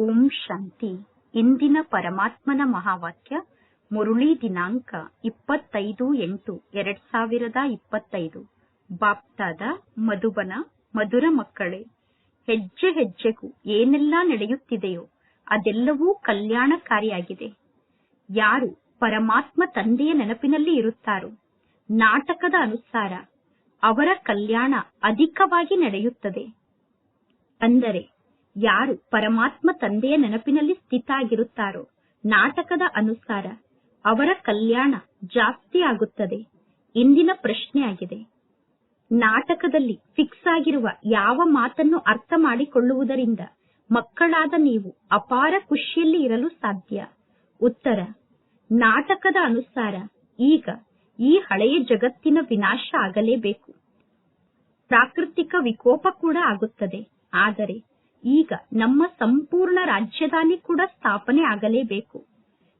ಓಂ ಶಾಂತಿ. ಇಂದಿನ ಪರಮಾತ್ಮನ ಮಹಾವಾಕ್ಯ, ಮುರುಳಿ ದಿನಾಂಕ ಇಪ್ಪತ್ತೈದು ಎಂಟು, ಎರಡ್ ಸಾವಿರದ ಇಪ್ಪತ್ತೈದು. ಬಾಪ್ತಾದ, ಮಧುಬನ, ಮಧುರ ಮಕ್ಕಳೇ, ಹೆಜ್ಜೆ ಹೆಜ್ಜೆಗೂ ಏನೆಲ್ಲ ನಡೆಯುತ್ತಿದೆಯೋ ಅದೆಲ್ಲವೂ ಕಲ್ಯಾಣಕಾರಿಯಾಗಿದೆ. ಯಾರು ಪರಮಾತ್ಮ ತಂದೆಯ ನೆನಪಿನಲ್ಲಿ ಇರುತ್ತಾರೋ, ನಾಟಕದ ಅನುಸಾರ ಅವರ ಕಲ್ಯಾಣ ಅಧಿಕವಾಗಿ ನಡೆಯುತ್ತದೆ. ಅಂದರೆ ಯಾರು ಪರಮಾತ್ಮ ತಂದೆಯ ನೆನಪಿನಲ್ಲಿ ಸ್ಥಿತಾಗಿರುತ್ತಾರೋ? ನಾಟಕದ ಅನುಸಾರ ಅವರ ಕಲ್ಯಾಣ ಜಾಸ್ತಿ ಆಗುತ್ತದೆ. ಇಂದಿನ ಪ್ರಶ್ನೆಯಾಗಿದೆ ನಾಟಕದಲ್ಲಿ ಫಿಕ್ಸ್ ಆಗಿರುವ ಯಾವ ಮಾತನ್ನು ಅರ್ಥ ಮಾಡಿಕೊಳ್ಳುವುದರಿಂದ ಮಕ್ಕಳಾದ ನೀವು ಅಪಾರ ಖುಷಿಯಲ್ಲಿ ಇರಲು ಸಾಧ್ಯ? ಉತ್ತರ, ನಾಟಕದ ಅನುಸಾರ ಈಗ ಈ ಹಳೆಯ ಜಗತ್ತಿನ ವಿನಾಶ ಆಗಲೇಬೇಕು. ಪ್ರಾಕೃತಿಕ ವಿಕೋಪ ಕೂಡ ಆಗುತ್ತದೆ. ಆದರೆ ಈಗ ನಮ್ಮ ಸಂಪೂರ್ಣ ರಾಜ್ಯಧಾನಿ ಕೂಡ ಸ್ಥಾಪನೆ ಆಗಲೇಬೇಕು.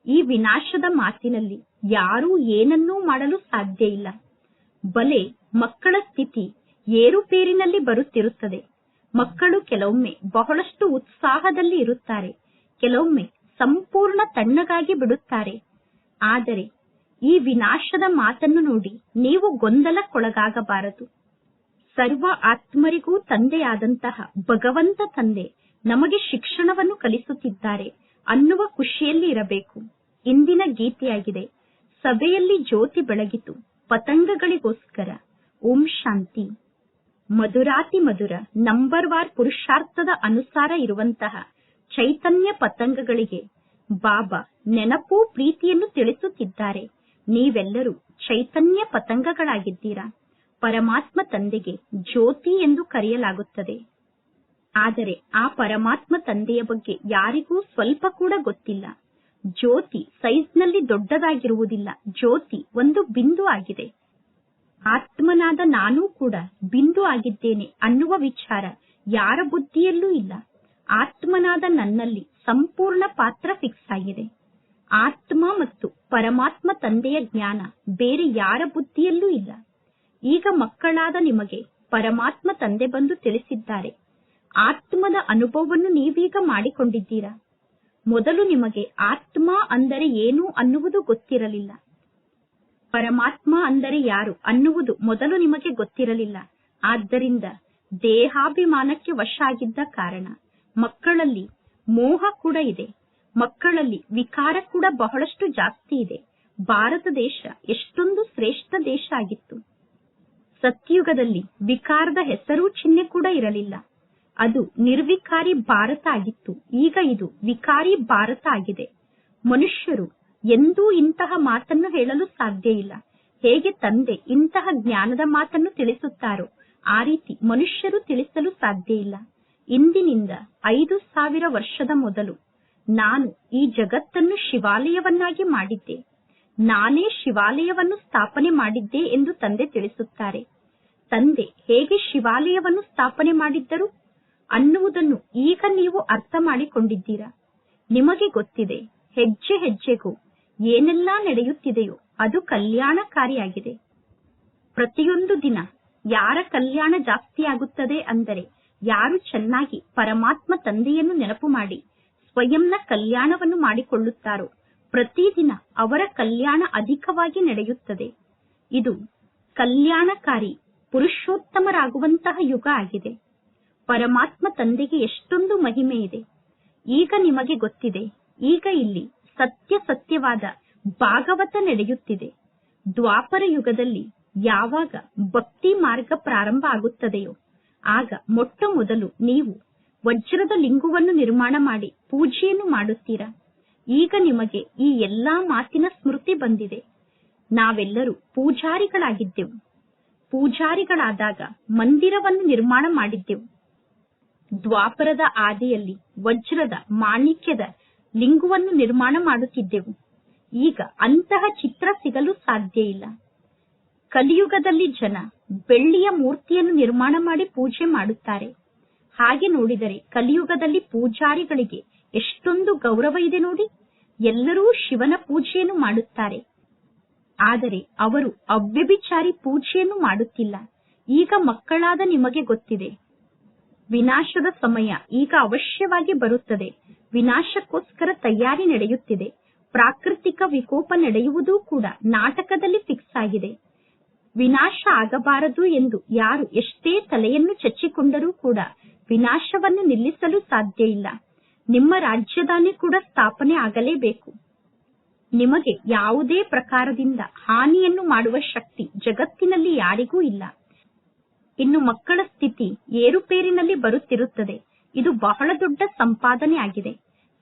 ಈ ವಿನಾಶದ ಮಾತಿನಲ್ಲಿ ಯಾರೂ ಏನನ್ನೂ ಮಾಡಲು ಸಾಧ್ಯ ಇಲ್ಲ. ಬಲೆ ಮಕ್ಕಳ ಸ್ಥಿತಿ ಏರುಪೇರಿನಲ್ಲಿ ಬರುತ್ತಿರುತ್ತದೆ. ಮಕ್ಕಳು ಕೆಲವೊಮ್ಮೆ ಬಹಳಷ್ಟು ಉತ್ಸಾಹದಲ್ಲಿ ಇರುತ್ತಾರೆ. ಕೆಲವೊಮ್ಮೆ ಸಂಪೂರ್ಣ ತಣ್ಣಗಾಗಿ ಬಿಡುತ್ತಾರೆ. ಆದರೆ ಈ ವಿನಾಶದ ಮಾತನ್ನು ನೋಡಿ ನೀವು ಗೊಂದಲಕ್ಕೊಳಗಾಗಬಾರದು. ಸರ್ವ ಆತ್ಮರಿಗೂ ತಂದೆಯಾದಂತಹ ಭಗವಂತ ತಂದೆ ನಮಗೆ ಶಿಕ್ಷಣವನ್ನು ಕಲಿಸುತ್ತಿದ್ದಾರೆ ಅನ್ನುವ ಖುಷಿಯಲ್ಲಿ ಇರಬೇಕು. ಇಂದಿನ ಗೀತೆಯಾಗಿದೆ, ಸಭೆಯಲ್ಲಿ ಜ್ಯೋತಿ ಬೆಳಗಿತು, ಪತಂಗಗಳಿಗೋಸ್ಕರ. ಓಂ ಶಾಂತಿ. ಮಧುರಾತಿ ಮಧುರ, ನಂಬರ್ ವಾರ್ ಪುರುಷಾರ್ಥದ ಅನುಸಾರ ಇರುವಂತಹ ಚೈತನ್ಯ ಪತಂಗಗಳಿಗೆ ಬಾಬಾ ನೆನಪು, ಪ್ರೀತಿಯನ್ನು ತಿಳಿಸುತ್ತಿದ್ದಾರೆ. ನೀವೆಲ್ಲರೂ ಚೈತನ್ಯ ಪತಂಗಗಳಾಗಿದ್ದೀರಾ? ಪರಮಾತ್ಮ ತಂದೆಗೆ ಜ್ಯೋತಿ ಎಂದು ಕರೆಯಲಾಗುತ್ತದೆ. ಆದರೆ ಆ ಪರಮಾತ್ಮ ತಂದೆಯ ಬಗ್ಗೆ ಯಾರಿಗೂ ಸ್ವಲ್ಪ ಕೂಡ ಗೊತ್ತಿಲ್ಲ. ಜ್ಯೋತಿ ಸೈಜ್ನಲ್ಲಿ ದೊಡ್ಡದಾಗಿರುವುದಿಲ್ಲ. ಜ್ಯೋತಿ ಒಂದು ಬಿಂದು ಆಗಿದೆ. ಆತ್ಮನಾದ ನಾನೂ ಕೂಡ ಬಿಂದು ಆಗಿದ್ದೇನೆ ಅನ್ನುವ ವಿಚಾರ ಯಾರ ಬುದ್ಧಿಯಲ್ಲೂ ಇಲ್ಲ. ಆತ್ಮನಾದ ನನ್ನಲ್ಲಿ ಸಂಪೂರ್ಣ ಪಾತ್ರ ಫಿಕ್ಸ್ ಆಗಿದೆ. ಆತ್ಮ ಮತ್ತು ಪರಮಾತ್ಮ ತಂದೆಯ ಜ್ಞಾನ ಬೇರೆ ಯಾರ ಬುದ್ಧಿಯಲ್ಲೂ ಇಲ್ಲ. ಈಗ ಮಕ್ಕಳಾದ ನಿಮಗೆ ಪರಮಾತ್ಮ ತಂದೆ ಬಂದು ತಿಳಿಸಿದ್ದಾರೆ. ಆತ್ಮದ ಅನುಭವವನ್ನು ನೀವೀಗ ಮಾಡಿಕೊಂಡಿದ್ದೀರಾ? ಮೊದಲು ನಿಮಗೆ ಆತ್ಮ ಅಂದರೆ ಏನು ಅನ್ನುವುದು ಗೊತ್ತಿರಲಿಲ್ಲ. ಪರಮಾತ್ಮ ಅಂದರೆ ಯಾರು ಅನ್ನುವುದು ಮೊದಲು ನಿಮಗೆ ಗೊತ್ತಿರಲಿಲ್ಲ. ಆದ್ದರಿಂದ ದೇಹಾಭಿಮಾನಕ್ಕೆ ವಶ ಆಗಿದ್ದ ಕಾರಣ ಮಕ್ಕಳಲ್ಲಿ ಮೋಹ ಕೂಡ ಇದೆ. ಮಕ್ಕಳಲ್ಲಿ ವಿಕಾರ ಕೂಡ ಬಹಳಷ್ಟು ಜಾಸ್ತಿ ಇದೆ. ಭಾರತ ದೇಶ ಎಷ್ಟೊಂದು ಶ್ರೇಷ್ಠ ದೇಶ ಆಗಿತ್ತು. ಸತ್ಯುಗದಲ್ಲಿ ವಿಕಾರದ ಹೆಸರು ಚಿಹ್ನೆ ಕೂಡ ಇರಲಿಲ್ಲ. ಅದು ನಿರ್ವಿಕಾರಿ ಭಾರತ ಆಗಿತ್ತು. ಈಗ ಇದು ವಿಕಾರಿ ಭಾರತ ಆಗಿದೆ. ಮನುಷ್ಯರು ಎಂದೂ ಇಂತಹ ಮಾತನ್ನು ಹೇಳಲು ಸಾಧ್ಯ ಇಲ್ಲ. ಹೇಗೆ ತಂದೆ ಇಂತಹ ಜ್ಞಾನದ ಮಾತನ್ನು ತಿಳಿಸುತ್ತಾರೋ ಆ ರೀತಿ ಮನುಷ್ಯರು ತಿಳಿಸಲು ಸಾಧ್ಯ ಇಲ್ಲ. ಇಂದಿನಿಂದ ಐದು ಸಾವಿರ ವರ್ಷದ ಮೊದಲು ನಾನು ಈ ಜಗತ್ತನ್ನು ಶಿವಾಲಯವನ್ನಾಗಿ ಮಾಡಿದ್ದೆ. ನಾನೇ ಶಿವಾಲಯವನ್ನು ಸ್ಥಾಪನೆ ಮಾಡಿದ್ದೆ ಎಂದು ತಂದೆ ತಿಳಿಸುತ್ತಾರೆ. ತಂದೆ, ಹೇಗೆ ಶಿವಾಲಯವನ್ನು ಸ್ಥಾಪನೆ ಮಾಡಿದ್ದರು? ಅನ್ನುವುದನ್ನು ಈಗ ನೀವು ಅರ್ಥ ಮಾಡಿಕೊಂಡಿದ್ದೀರಾ? ನಿಮಗೆ ಗೊತ್ತಿದೆ, ಹೆಜ್ಜೆ ಹೆಜ್ಜೆಗೂ ಏನೆಲ್ಲಾ ನಡೆಯುತ್ತಿದೆಯೋ ಅದು ಕಲ್ಯಾಣಕಾರಿಯಾಗಿದೆ. ಪ್ರತಿಯೊಂದು ದಿನ ಯಾರ ಕಲ್ಯಾಣ ಜಾಸ್ತಿ ಆಗುತ್ತದೆ ಅಂದರೆ ಯಾರು ಚೆನ್ನಾಗಿ ಪರಮಾತ್ಮ ತಂದೆಯನ್ನು ನೆನಪು ಮಾಡಿ, ಸ್ವಯಂನ ಕಲ್ಯಾಣವನ್ನು ಮಾಡಿಕೊಳ್ಳುತ್ತಾರೋ ಪ್ರತಿದಿನ ಅವರ ಕಲ್ಯಾಣ ಅಧಿಕವಾಗಿ ನಡೆಯುತ್ತದೆ. ಇದು ಕಲ್ಯಾಣಕಾರಿ ಪುರುಷೋತ್ತಮರಾಗುವಂತಹ ಯುಗ ಆಗಿದೆ. ಪರಮಾತ್ಮ ತಂದೆಗೆ ಎಷ್ಟೊಂದು ಮಹಿಮೆ ಇದೆ. ಈಗ ನಿಮಗೆ ಗೊತ್ತಿದೆ. ಈಗ ಇಲ್ಲಿ ಸತ್ಯ ಸತ್ಯವಾದ ಭಾಗವತ ನಡೆಯುತ್ತಿದೆ. ದ್ವಾಪರ ಯುಗದಲ್ಲಿ ಯಾವಾಗ ಭಕ್ತಿ ಮಾರ್ಗ ಪ್ರಾರಂಭ ಆಗುತ್ತದೆಯೋ, ಆಗ ಮೊಟ್ಟ ಮೊದಲು ನೀವು ವಜ್ರದ ಲಿಂಗವನ್ನು ನಿರ್ಮಾಣ ಮಾಡಿ ಪೂಜೆಯನ್ನು ಮಾಡುತ್ತೀರಾ? ಈಗ ನಿಮಗೆ ಈ ಎಲ್ಲಾ ಮಾತಿನ ಸ್ಮೃತಿ ಬಂದಿದೆ. ನಾವೆಲ್ಲರೂ ಪೂಜಾರಿಗಳಾಗಿದ್ದೆವು. ಪೂಜಾರಿಗಳಾದಾಗ ಮಂದಿರವನ್ನು ನಿರ್ಮಾಣ ಮಾಡಿದ್ದೆವು. ದ್ವಾಪರದ ಆದಿಯಲ್ಲಿ ವಜ್ರದ ಮಾಣಿಕ್ಯದ ಲಿಂಗುವನ್ನು ನಿರ್ಮಾಣ ಮಾಡುತ್ತಿದ್ದೆವು. ಈಗ ಅಂತಹ ಚಿತ್ರ ಸಿಗಲು ಸಾಧ್ಯ ಇಲ್ಲ. ಕಲಿಯುಗದಲ್ಲಿ ಜನ ಬೆಳ್ಳಿಯ ಮೂರ್ತಿಯನ್ನು ನಿರ್ಮಾಣ ಮಾಡಿ ಪೂಜೆ ಮಾಡುತ್ತಾರೆ. ಹಾಗೆ ನೋಡಿದರೆ ಕಲಿಯುಗದಲ್ಲಿ ಪೂಜಾರಿಗಳಿಗೆ ಎಷ್ಟೊಂದು ಗೌರವ ಇದೆ ನೋಡಿ. ಎಲ್ಲರೂ ಶಿವನ ಪೂಜೆಯನ್ನು ಮಾಡುತ್ತಾರೆ. ಆದರೆ ಅವರು ಅವ್ಯಭಿಚಾರಿ ಪೂಜೆಯನ್ನು ಮಾಡುತ್ತಿಲ್ಲ. ಈಗ ಮಕ್ಕಳಾದ ನಿಮಗೆ ಗೊತ್ತಿದೆ. ವಿನಾಶದ ಸಮಯ ಈಗ ಅವಶ್ಯವಾಗಿ ಬರುತ್ತದೆ. ವಿನಾಶಕ್ಕೋಸ್ಕರ ತಯಾರಿ ನಡೆಯುತ್ತಿದೆ. ಪ್ರಾಕೃತಿಕ ವಿಕೋಪ ನಡೆಯುವುದೂ ಕೂಡ ನಾಟಕದಲ್ಲಿ ಫಿಕ್ಸ್ ಆಗಿದೆ. ವಿನಾಶ ಆಗಬಾರದು ಎಂದು ಯಾರು ಎಷ್ಟೇ ತಲೆಯನ್ನು ಚಚ್ಚಿಕೊಂಡರೂ ಕೂಡ ವಿನಾಶವನ್ನು ನಿಲ್ಲಿಸಲು ಸಾಧ್ಯ ಇಲ್ಲ. ನಿಮ್ಮ ರಾಜ್ಯದಾನಿ ಕೂಡ ಸ್ಥಾಪನೆ ಆಗಲೇಬೇಕು. ನಿಮಗೆ ಯಾವುದೇ ಪ್ರಕಾರದಿಂದ ಹಾನಿಯನ್ನು ಮಾಡುವ ಶಕ್ತಿ ಜಗತ್ತಿನಲ್ಲಿ ಯಾರಿಗೂ ಇಲ್ಲ. ಇನ್ನು ಮಕ್ಕಳ ಸ್ಥಿತಿ ಏರುಪೇರಿನಲ್ಲಿ ಬರುತ್ತಿರುತ್ತದೆ. ಇದು ಬಹಳ ದೊಡ್ಡ ಸಂಪಾದನೆ ಆಗಿದೆ.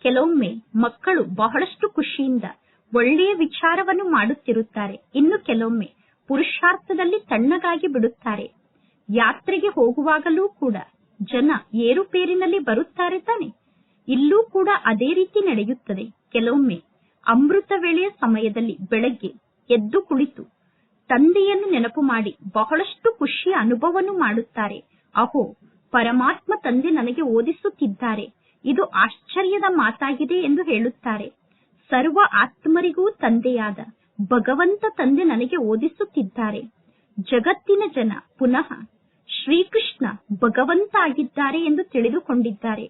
ಕೆಲವೊಮ್ಮೆ ಮಕ್ಕಳು ಬಹಳಷ್ಟು ಖುಷಿಯಿಂದ ಒಳ್ಳೆಯ ವಿಚಾರವನ್ನು ಮಾಡುತ್ತಿರುತ್ತಾರೆ. ಇನ್ನು ಕೆಲವೊಮ್ಮೆ ಪುರುಷಾರ್ಥದಲ್ಲಿ ತಣ್ಣಗಾಗಿ ಬಿಡುತ್ತಾರೆ. ಯಾತ್ರೆಗೆ ಹೋಗುವಾಗಲೂ ಕೂಡ ಜನ ಏರುಪೇರಿನಲ್ಲಿ ಬರುತ್ತಾರೆ ತಾನೆ. ಇಲ್ಲೂ ಕೂಡ ಅದೇ ರೀತಿ ನಡೆಯುತ್ತದೆ. ಕೆಲವೊಮ್ಮೆ ಅಮೃತ ವೇಳೆಯ ಸಮಯದಲ್ಲಿ ಬೆಳಗ್ಗೆ ಎದ್ದು ಕುಳಿತು ತಂದೆಯನ್ನು ನೆನಪು ಮಾಡಿ ಬಹಳಷ್ಟು ಖುಷಿಯ ಅನುಭವವನ್ನು ಮಾಡುತ್ತಾರೆ. ಅಹೋ, ಪರಮಾತ್ಮ ತಂದೆ ನನಗೆ ಓದಿಸುತ್ತಿದ್ದಾರೆ. ಇದು ಆಶ್ಚರ್ಯದ ಮಾತಾಗಿದೆ ಎಂದು ಹೇಳುತ್ತಾರೆ. ಸರ್ವ ಆತ್ಮರಿಗೂ ತಂದೆಯಾದ ಭಗವಂತ ತಂದೆ ನನಗೆ ಓದಿಸುತ್ತಿದ್ದಾರೆ. ಜಗತ್ತಿನ ಜನ ಪುನಃ ಶ್ರೀಕೃಷ್ಣ ಭಗವಂತ ಆಗಿದ್ದಾರೆ ಎಂದು ತಿಳಿದುಕೊಂಡಿದ್ದಾರೆ.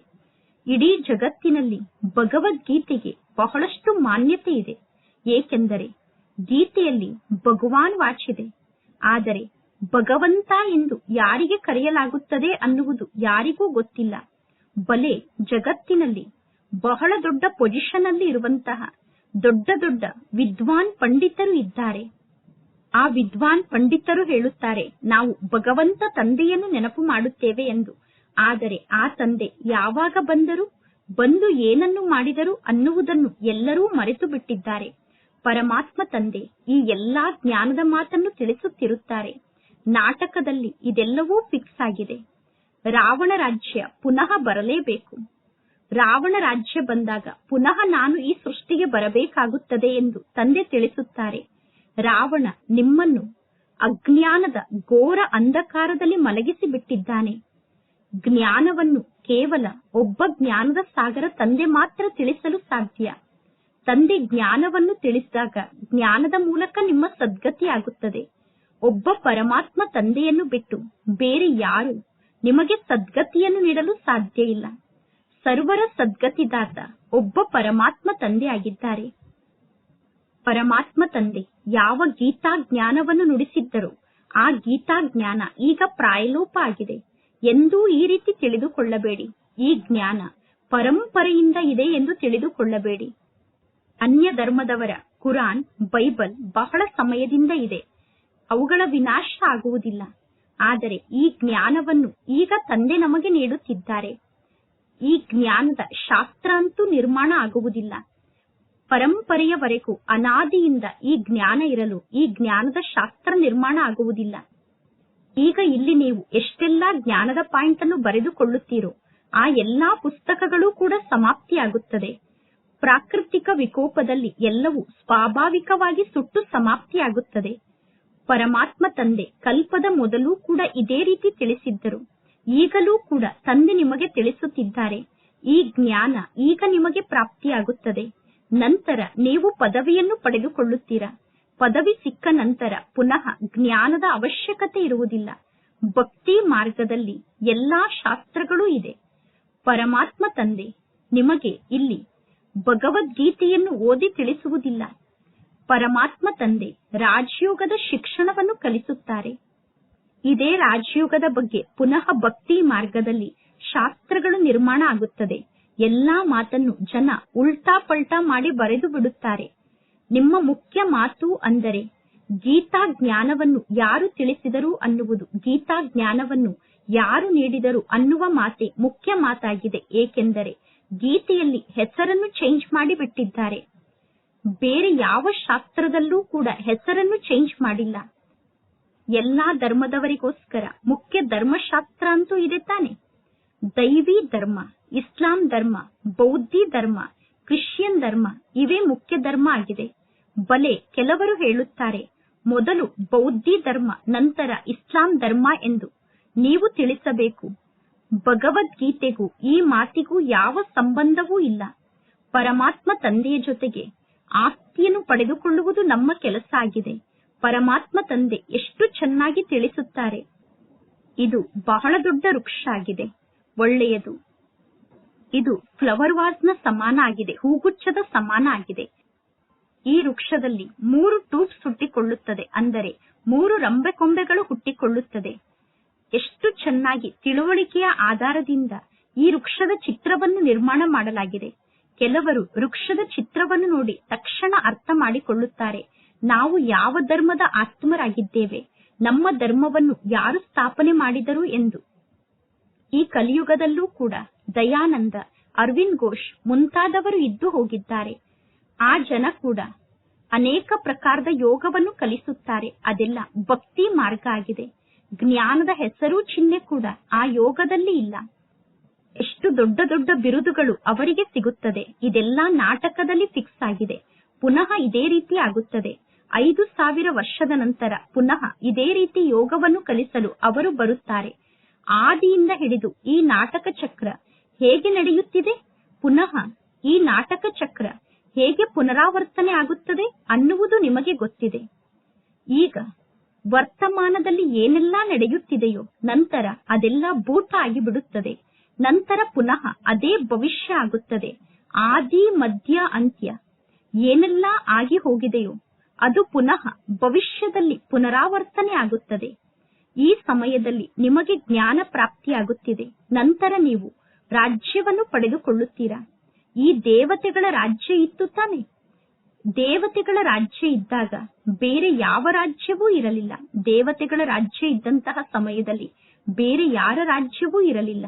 ಇಡೀ ಜಗತ್ತಿನಲ್ಲಿ ಭಗವದ್ಗೀತೆಗೆ ಬಹಳಷ್ಟು ಮಾನ್ಯತೆ ಇದೆ. ಏಕೆಂದರೆ ಗೀತೆಯಲ್ಲಿ ಭಗವಾನ್ ವಾಚಿದೆ. ಆದರೆ ಭಗವಂತ ಎಂದು ಯಾರಿಗೆ ಕರೆಯಲಾಗುತ್ತದೆ ಅನ್ನುವುದು ಯಾರಿಗೂ ಗೊತ್ತಿಲ್ಲ. ಬಲೆ ಜಗತ್ತಿನಲ್ಲಿ ಬಹಳ ದೊಡ್ಡ ಪೊಸಿಷನ್ ಅಲ್ಲಿ ಇರುವಂತಹ ದೊಡ್ಡ ದೊಡ್ಡ ವಿದ್ವಾನ್ ಪಂಡಿತರು ಇದ್ದಾರೆ. ಆ ವಿದ್ವಾನ್ ಪಂಡಿತರು ಹೇಳುತ್ತಾರೆ, ನಾವು ಭಗವಂತ ತಂದೆಯನ್ನು ನೆನಪು ಮಾಡುತ್ತೇವೆ ಎಂದು. ಆದರೆ ಆ ತಂದೆ ಯಾವಾಗ ಬಂದರು, ಬಂದು ಏನನ್ನು ಮಾಡಿದರು ಅನ್ನುವುದನ್ನು ಎಲ್ಲರೂ ಮರೆತು ಬಿಟ್ಟಿದ್ದಾರೆ. ಪರಮಾತ್ಮ ತಂದೆ ಈ ಎಲ್ಲಾ ಜ್ಞಾನದ ಮಾತನ್ನು ತಿಳಿಸುತ್ತಿರುತ್ತಾರೆ. ನಾಟಕದಲ್ಲಿ ಇದೆಲ್ಲವೂ ಫಿಕ್ಸ್ ಆಗಿದೆ. ರಾವಣ ರಾಜ್ಯ ಪುನಃ ಬರಲೇಬೇಕು. ರಾವಣ ರಾಜ್ಯ ಬಂದಾಗ ಪುನಃ ನಾನು ಈ ಸೃಷ್ಟಿಗೆ ಬರಬೇಕಾಗುತ್ತದೆ ಎಂದು ತಂದೆ ತಿಳಿಸುತ್ತಾರೆ. ರಾವಣ ನಿಮ್ಮನ್ನು ಅಜ್ಞಾನದ ಘೋರ ಅಂಧಕಾರದಲ್ಲಿ ಮಲಗಿಸಿ ಬಿಟ್ಟಿದ್ದಾನೆ ಜ್ಞಾನವನ್ನು ಕೇವಲ ಒಬ್ಬ ಜ್ಞಾನದ ಸಾಗರ ತಂದೆ ಮಾತ್ರ ತಿಳಿಸಲು ಸಾಧ್ಯ. ತಂದೆ ಜ್ಞಾನವನ್ನು ತಿಳಿಸಿದಾಗ ಜ್ಞಾನದ ಮೂಲಕ ನಿಮ್ಮ ಸದ್ಗತಿ ಆಗುತ್ತದೆ. ಒಬ್ಬ ಪರಮಾತ್ಮ ತಂದೆಯನ್ನು ಬಿಟ್ಟು ಬೇರೆ ಯಾರು ನಿಮಗೆ ಸದ್ಗತಿಯನ್ನು ನೀಡಲು ಸಾಧ್ಯ ಇಲ್ಲ. ಸರ್ವರ ಸದ್ಗತಿದಾತ ಒಬ್ಬ ಪರಮಾತ್ಮ ತಂದೆ ಆಗಿದ್ದಾರೆ. ಪರಮಾತ್ಮ ತಂದೆ ಯಾವ ಗೀತಾ ಜ್ಞಾನವನ್ನು ನುಡಿಸಿದ್ದರೂ, ಆ ಗೀತಾ ಜ್ಞಾನ ಈಗ ಪ್ರಾಯಲೋಪ ಆಗಿದೆ. ಎಂದೂ ಈ ರೀತಿ ತಿಳಿದುಕೊಳ್ಳಬೇಡಿ. ಈ ಜ್ಞಾನ ಪರಂಪರೆಯಿಂದ ಇದೆ ಎಂದು ತಿಳಿದುಕೊಳ್ಳಬೇಡಿ. ಅನ್ಯ ಧರ್ಮದವರ ಕುರಾನ್, ಬೈಬಲ್ ಬಹಳ ಸಮಯದಿಂದ ಇದೆ. ಅವುಗಳ ವಿನಾಶ ಆಗುವುದಿಲ್ಲ. ಆದರೆ ಈ ಜ್ಞಾನವನ್ನು ಈಗ ತಂದೆ ನಮಗೆ ನೀಡುತ್ತಿದ್ದಾರೆ. ಈ ಜ್ಞಾನದ ಶಾಸ್ತ್ರ ಅಂತೂ ನಿರ್ಮಾಣ ಆಗುವುದಿಲ್ಲ. ಪರಂಪರೆಯವರೆಗೂ ಅನಾದಿಯಿಂದ ಈ ಜ್ಞಾನ ಇರಲು ಈ ಜ್ಞಾನದ ಶಾಸ್ತ್ರ ನಿರ್ಮಾಣ ಆಗುವುದಿಲ್ಲ. ಈಗ ಇಲ್ಲಿ ನೀವು ಎಷ್ಟೆಲ್ಲ ಜ್ಞಾನದ ಪಾಯಿಂಟ್ ಅನ್ನು ಬರೆದುಕೊಳ್ಳುತ್ತೀರೋ, ಆ ಎಲ್ಲಾ ಪುಸ್ತಕಗಳು ಕೂಡ ಸಮಾಪ್ತಿಯಾಗುತ್ತದೆ. ಪ್ರಾಕೃತಿಕ ವಿಕೋಪದಲ್ಲಿ ಎಲ್ಲವೂ ಸ್ವಾಭಾವಿಕವಾಗಿ ಸುಟ್ಟು ಸಮಾಪ್ತಿಯಾಗುತ್ತದೆ. ಪರಮಾತ್ಮ ತಂದೆ ಕಲ್ಪದ ಮೊದಲು ಕೂಡ ಇದೇ ರೀತಿ ತಿಳಿಸಿದ್ದರು. ಈಗಲೂ ಕೂಡ ತಂದೆ ನಿಮಗೆ ತಿಳಿಸುತ್ತಿದ್ದಾರೆ. ಈ ಜ್ಞಾನ ಈಗ ನಿಮಗೆ ಪ್ರಾಪ್ತಿಯಾಗುತ್ತದೆ. ನಂತರ ನೀವು ಪದವಿಯನ್ನು ಪಡೆದುಕೊಳ್ಳುತ್ತೀರಾ? ಪದವಿ ಸಿಕ್ಕ ನಂತರ ಪುನಃ ಜ್ಞಾನದ ಅವಶ್ಯಕತೆ ಇರುವುದಿಲ್ಲ. ಭಕ್ತಿ ಮಾರ್ಗದಲ್ಲಿ ಎಲ್ಲಾ ಶಾಸ್ತ್ರಗಳೂ ಇದೆ. ಪರಮಾತ್ಮ ತಂದೆ, ನಿಮಗೆ ಇಲ್ಲಿ ಭಗವದ್ಗೀತೆಯನ್ನು ಓದಿ ತಿಳಿಸುವುದಿಲ್ಲ. ಪರಮಾತ್ಮ ತಂದೆ ರಾಜಯೋಗದ ಶಿಕ್ಷಣವನ್ನು ಕಲಿಸುತ್ತಾರೆ. ಇದೇ ರಾಜಯೋಗದ ಬಗ್ಗೆ ಪುನಃ ಭಕ್ತಿ ಮಾರ್ಗದಲ್ಲಿ ಶಾಸ್ತ್ರಗಳು ನಿರ್ಮಾಣ ಆಗುತ್ತದೆ. ಎಲ್ಲಾ ಮಾತನ್ನು ಜನ ಉಲ್ಟಾ ಪಲ್ಟಾ ಮಾಡಿ ಬರೆದು ಬಿಡುತ್ತಾರೆ. ನಿಮ್ಮ ಮುಖ್ಯ ಮಾತು ಅಂದರೆ ಗೀತಾ ಜ್ಞಾನವನ್ನು ಯಾರು ತಿಳಿಸಿದರು ಅನ್ನುವುದು. ಗೀತಾ ಜ್ಞಾನವನ್ನು ಯಾರು ನೀಡಿದರು ಅನ್ನುವ ಮಾತೆ ಮುಖ್ಯ ಮಾತಾಗಿದೆ. ಏಕೆಂದರೆ ಗೀತೆಯಲ್ಲಿ ಹೆಸರನ್ನು ಚೇಂಜ್ ಮಾಡಿ ಬಿಟ್ಟಿದ್ದಾರೆ ಬೇರೆ ಯಾವ ಶಾಸ್ತ್ರದಲ್ಲೂ ಕೂಡ ಹೆಸರನ್ನು ಚೇಂಜ್ ಮಾಡಿಲ್ಲ. ಎಲ್ಲಾ ಧರ್ಮದವರಿಗೋಸ್ಕರ ಮುಖ್ಯ ಧರ್ಮಶಾಸ್ತ್ರ ಅಂತೂ ಇದೆ ತಾನೆ. ದೈವಿ ಧರ್ಮ, ಇಸ್ಲಾಂ ಧರ್ಮ, ಬೌದ್ಧಿ ಧರ್ಮ, ಕ್ರಿಶ್ಚಿಯನ್ ಧರ್ಮ, ಇವೇ ಮುಖ್ಯ ಧರ್ಮ ಆಗಿದೆ. ಬಲೆ ಕೆಲವರು ಹೇಳುತ್ತಾರೆ, ಮೊದಲು ಬೌದ್ಧಿ ಧರ್ಮ, ನಂತರ ಇಸ್ಲಾಂ ಧರ್ಮ ಎಂದು ನೀವು ತಿಳಿಸಬೇಕು. ಭಗವದ್ಗೀತೆಗೂ ಈ ಮಾತಿಗೂ ಯಾವ ಸಂಬಂಧವೂ ಇಲ್ಲ. ಪರಮಾತ್ಮ ತಂದೆಯ ಜೊತೆಗೆ ಆಸ್ತಿಯನ್ನು ಪಡೆದುಕೊಳ್ಳುವುದು ನಮ್ಮ ಕೆಲಸ ಆಗಿದೆ. ಪರಮಾತ್ಮ ತಂದೆ ಎಷ್ಟು ಚೆನ್ನಾಗಿ ತಿಳಿಸುತ್ತಾರೆ. ಇದು ಬಹಳ ದೊಡ್ಡ ವೃಕ್ಷ ಆಗಿದೆ. ಒಳ್ಳೆಯದು. ಇದು ಫ್ಲವರ್ ವಾಸ್ನ ನ ಸಮಾನ ಆಗಿದೆ. ಹೂಗುಚ್ಛದ ಸಮಾನ ಆಗಿದೆ. ಈ ವೃಕ್ಷದಲ್ಲಿ ಮೂರು ಟೂಬ್ಸ್ ಹುಟ್ಟಿಕೊಳ್ಳುತ್ತದೆ. ಅಂದರೆ ಮೂರು ರಂಬೆ ಕೊಂಬೆಗಳು ಹುಟ್ಟಿಕೊಳ್ಳುತ್ತದೆ. ಎಷ್ಟು ಚೆನ್ನಾಗಿ ತಿಳುವಳಿಕೆಯ ಆಧಾರದಿಂದ ಈ ವೃಕ್ಷದ ಚಿತ್ರವನ್ನು ನಿರ್ಮಾಣ ಮಾಡಲಾಗಿದೆ. ಕೆಲವರು ವೃಕ್ಷದ ಚಿತ್ರವನ್ನು ನೋಡಿ ತಕ್ಷಣ ಅರ್ಥ ಮಾಡಿಕೊಳ್ಳುತ್ತಾರೆ. ನಾವು ಯಾವ ಧರ್ಮದ ಆತ್ಮರಾಗಿದ್ದೇವೆ? ನಮ್ಮ ಧರ್ಮವನ್ನು ಯಾರು ಸ್ಥಾಪನೆ ಮಾಡಿದರು ಎಂದು. ಈ ಕಲಿಯುಗದಲ್ಲೂ ಕೂಡ ದಯಾನಂದ, ಅರವಿಂದ್ ಘೋಷ್ ಮುಂತಾದವರು ಇದ್ದು ಹೋಗಿದ್ದಾರೆ. ಆ ಜನ ಕೂಡ ಅನೇಕ ಪ್ರಕಾರದ ಯೋಗವನ್ನು ಕಲಿಸುತ್ತಾರೆ. ಅದೆಲ್ಲ ಭಕ್ತಿ ಮಾರ್ಗ ಆಗಿದೆ. ಜ್ಞಾನದ ಹೆಸರು ಚಿಹ್ನೆ ಕೂಡ ಆ ಯೋಗದಲ್ಲಿ ಇಲ್ಲ. ಎಷ್ಟು ದೊಡ್ಡ ದೊಡ್ಡ ಬಿರುದುಗಳು ಅವರಿಗೆ ಸಿಗುತ್ತದೆ. ಇದೆಲ್ಲ ನಾಟಕದಲ್ಲಿ ಫಿಕ್ಸ್ ಆಗಿದೆ. ಪುನಃ ಇದೇ ರೀತಿ ಆಗುತ್ತದೆ. ಐದು ಸಾವಿರ ವರ್ಷದ ನಂತರ ಪುನಃ ಇದೇ ರೀತಿ ಯೋಗವನ್ನು ಕಲಿಸಲು ಅವರು ಬರುತ್ತಾರೆ. ಆದಿಯಿಂದ ಹಿಡಿದು ಈ ನಾಟಕ ಚಕ್ರ ಹೇಗೆ ನಡೆಯುತ್ತಿದೆ? ಪುನಃ ಈ ನಾಟಕ ಚಕ್ರ ಹೇಗೆ ಪುನರಾವರ್ತನೆ ಆಗುತ್ತದೆ ಅನ್ನುವುದು ನಿಮಗೆ ಗೊತ್ತಿದೆ. ಈಗ ವರ್ತಮಾನದಲ್ಲಿ ಏನೆಲ್ಲ ನಡೆಯುತ್ತಿದೆಯೋ ನಂತರ ಅದೆಲ್ಲ ಭೂತ ಆಗಿಬಿಡುತ್ತದೆ. ನಂತರ ಪುನಃ ಅದೇ ಭವಿಷ್ಯ ಆಗುತ್ತದೆ. ಆದಿ, ಮಧ್ಯ, ಅಂತ್ಯ ಏನೆಲ್ಲ ಆಗಿ ಹೋಗಿದೆಯೋ ಅದು ಪುನಃ ಭವಿಷ್ಯದಲ್ಲಿ ಪುನರಾವರ್ತನೆ ಆಗುತ್ತದೆ. ಈ ಸಮಯದಲ್ಲಿ ನಿಮಗೆ ಜ್ಞಾನ ಪ್ರಾಪ್ತಿಯಾಗುತ್ತಿದೆ. ನಂತರ ನೀವು ರಾಜ್ಯವನ್ನು ಪಡೆದುಕೊಳ್ಳುತ್ತೀರಾ? ಈ ದೇವತೆಗಳ ರಾಜ್ಯ ಇತ್ತು ತಾನೆ. ದೇವತೆಗಳ ರಾಜ್ಯ ಇದ್ದಾಗ ಬೇರೆ ಯಾವ ರಾಜ್ಯವೂ ಇರಲಿಲ್ಲ. ದೇವತೆಗಳ ರಾಜ್ಯ ಇದ್ದಂತಹ ಸಮಯದಲ್ಲಿ ಬೇರೆ ಯಾರ ರಾಜ್ಯವೂ ಇರಲಿಲ್ಲ.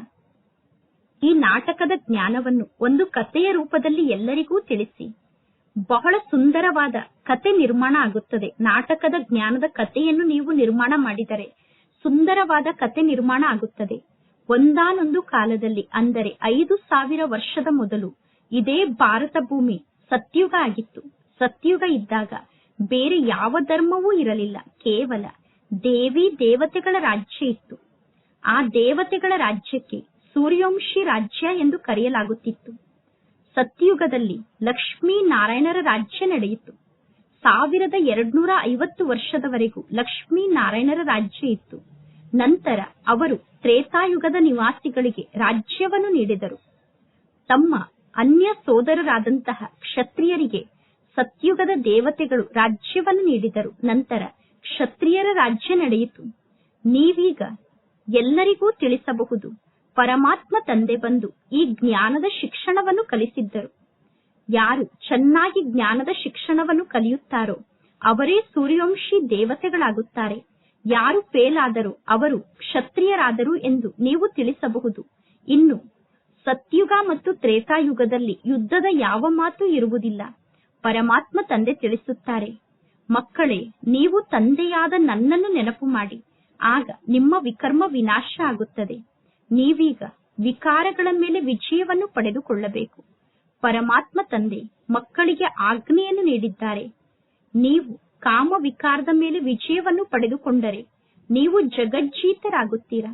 ಈ ನಾಟಕದ ಜ್ಞಾನವನ್ನು ಒಂದು ಕಥೆಯ ರೂಪದಲ್ಲಿ ಎಲ್ಲರಿಗೂ ತಿಳಿಸಿ. ಬಹಳ ಸುಂದರವಾದ ಕತೆ ನಿರ್ಮಾಣ ಆಗುತ್ತದೆ. ನಾಟಕದ ಜ್ಞಾನದ ಕಥೆಯನ್ನು ನೀವು ನಿರ್ಮಾಣ ಮಾಡಿದರೆ ಸುಂದರವಾದ ಕತೆ ನಿರ್ಮಾಣ ಆಗುತ್ತದೆ. ಒಂದಾನೊಂದು ಕಾಲದಲ್ಲಿ, ಅಂದರೆ ಐದು ಸಾವಿರ ವರ್ಷದ ಮೊದಲು ಇದೇ ಭಾರತ ಭೂಮಿ ಸತ್ಯುಗ ಆಗಿತ್ತು. ಸತ್ಯುಗ ಇದ್ದಾಗ ಬೇರೆ ಯಾವ ಧರ್ಮವೂ ಇರಲಿಲ್ಲ. ಕೇವಲ ದೇವಿ ದೇವತೆಗಳ ರಾಜ್ಯ ಇತ್ತು. ಆ ದೇವತೆಗಳ ರಾಜ್ಯಕ್ಕೆ ಸೂರ್ಯವಂಶಿ ರಾಜ್ಯ ಎಂದು ಕರೆಯಲಾಗುತ್ತಿತ್ತು. ಸತ್ಯುಗದಲ್ಲಿ ಲಕ್ಷ್ಮೀ ನಾರಾಯಣರ ರಾಜ್ಯ ನಡೆಯಿತು. ಸಾವಿರದ ಎರಡ್ನೂರ ಐವತ್ತು ವರ್ಷದವರೆಗೂ ಲಕ್ಷ್ಮೀ ನಾರಾಯಣರ ರಾಜ್ಯ ಇತ್ತು. ನಂತರ ಅವರು ತ್ರೇತಾಯುಗದ ನಿವಾಸಿಗಳಿಗೆ ರಾಜ್ಯವನ್ನು ನೀಡಿದರು. ತಮ್ಮ ಅನ್ಯ ಸೋದರರಾದಂತಹ ಕ್ಷತ್ರಿಯರಿಗೆ ಸತ್ಯುಗದ ದೇವತೆಗಳು ರಾಜ್ಯವನ್ನು ನೀಡಿದರು. ನಂತರ ಕ್ಷತ್ರಿಯರ ರಾಜ್ಯ ನಡೆಯಿತು. ನೀವೀಗ ಎಲ್ಲರಿಗೂ ತಿಳಿಸಬಹುದು, ಪರಮಾತ್ಮ ತಂದೆ ಬಂದು ಈ ಜ್ಞಾನದ ಶಿಕ್ಷಣವನ್ನು ಕಲಿಸಿದ್ದರು. ಯಾರು ಚೆನ್ನಾಗಿ ಜ್ಞಾನದ ಶಿಕ್ಷಣವನ್ನು ಕಲಿಯುತ್ತಾರೋ, ಅವರೇ ಸೂರ್ಯವಂಶಿ ದೇವತೆಗಳಾಗುತ್ತಾರೆ. ಯಾರು ಫೇಲ್ ಆದರೂ ಅವರು ಕ್ಷತ್ರಿಯರಾದರು ಎಂದು ನೀವು ತಿಳಿಸಬಹುದು. ಇನ್ನು ಸತ್ಯುಗ ಮತ್ತು ತ್ರೇತಾಯುಗದಲ್ಲಿ ಯುದ್ಧದ ಯಾವ ಮಾತು ಇರುವುದಿಲ್ಲ. ಪರಮಾತ್ಮ ತಂದೆ ತಿಳಿಸುತ್ತಾರೆ, ಮಕ್ಕಳೇ, ನೀವು ತಂದೆಯಾದ ನನ್ನನ್ನು ನೆನಪು ಮಾಡಿ, ಆಗ ನಿಮ್ಮ ವಿಕರ್ಮ ವಿನಾಶ ಆಗುತ್ತದೆ. ನೀವೀಗ ವಿಕಾರಗಳ ಮೇಲೆ ವಿಜಯವನ್ನು ಪಡೆದುಕೊಳ್ಳಬೇಕು. ಪರಮಾತ್ಮ ತಂದೆ ಮಕ್ಕಳಿಗೆ ಆಜ್ಞೆಯನ್ನು ನೀಡಿದ್ದಾರೆ. ನೀವು ಕಾಮ ವಿಕಾರದ ಮೇಲೆ ವಿಜಯವನ್ನು ಪಡೆದುಕೊಂಡರೆ, ನೀವು ಜಗಜ್ಜೀತರಾಗುತ್ತೀರಾ.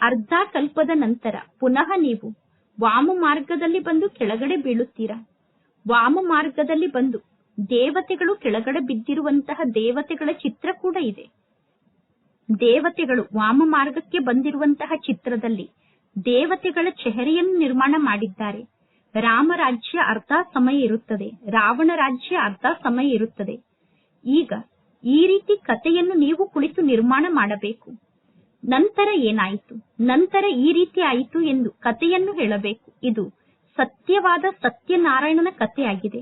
ಅರ್ಧ ಕಲ್ಪದ ನಂತರ ಪುನಃ ನೀವು ವಾಮ ಮಾರ್ಗದಲ್ಲಿ ಬಂದು ಕೆಳಗಡೆ ಬೀಳುತ್ತೀರಾ? ವಾಮ ಮಾರ್ಗದಲ್ಲಿ ಬಂದು ದೇವತೆಗಳು ಕೆಳಗಡೆ ಬಿದ್ದಿರುವಂತಹ ದೇವತೆಗಳ ಚಿತ್ರ ಕೂಡ ಇದೆ. ದೇವತೆಗಳು ವಾಮ ಮಾರ್ಗಕ್ಕೆ ಬಂದಿರುವಂತಹ ಚಿತ್ರದಲ್ಲಿ ದೇವತೆಗಳ ಚೆಹರೆಯನ್ನು ನಿರ್ಮಾಣ ಮಾಡಿದ್ದಾರೆ. ರಾಮ ರಾಜ್ಯ ಅರ್ಧ ಸಮಯ ಇರುತ್ತದೆ. ರಾವಣ ರಾಜ್ಯ ಅರ್ಧ ಸಮಯ ಇರುತ್ತದೆ. ಈಗ ಈ ರೀತಿ ಕಥೆಯನ್ನು ನೀವು ಕುಳಿತು ನಿರ್ಮಾಣ ಮಾಡಬೇಕು. ನಂತರ ಏನಾಯಿತು? ನಂತರ ಈ ರೀತಿ ಆಯಿತು ಎಂದು ಕಥೆಯನ್ನು ಹೇಳಬೇಕು. ಇದು ಸತ್ಯವಾದ ಸತ್ಯನಾರಾಯಣನ ಕಥೆಯಾಗಿದೆ.